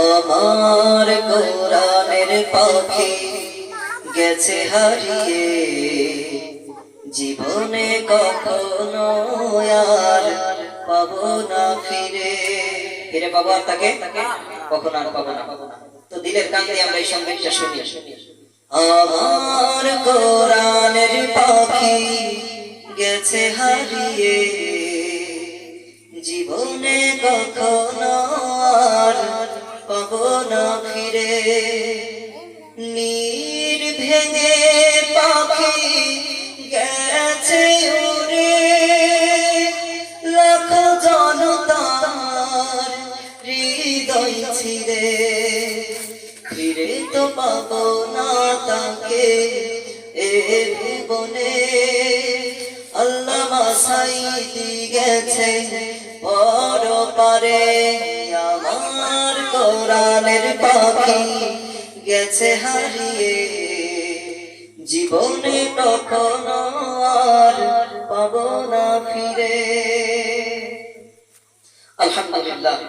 আমার কোরআনের পাখি গেছে হারিয়ে। জীবনে কখনো আর পাবো না ফিরে। ফিরে পাবো আর তাকে? কখনো আর পাবো না। তো দিলের কান দিয়ে আমরা এই সঙ্গীতটা শুনি। আমার কোরআনের পাখি গেছে হারিয়ে। জীবনে কখনো পাবো না ফিরে নীর ভেঙে পাখি গেছে উড়ে। লাখ জনতার হৃদয় ছিড়ে। ফিরে তো পাবো না তাকে এ জীবনে আল্লাহ মাসাইদি গেছে বড় পারে। আমার কোরআনের পাখি গেছে হারিয়ে। জীবনে তখন আর পাবো না ফিরে। আলহামদুলিল্লাহ।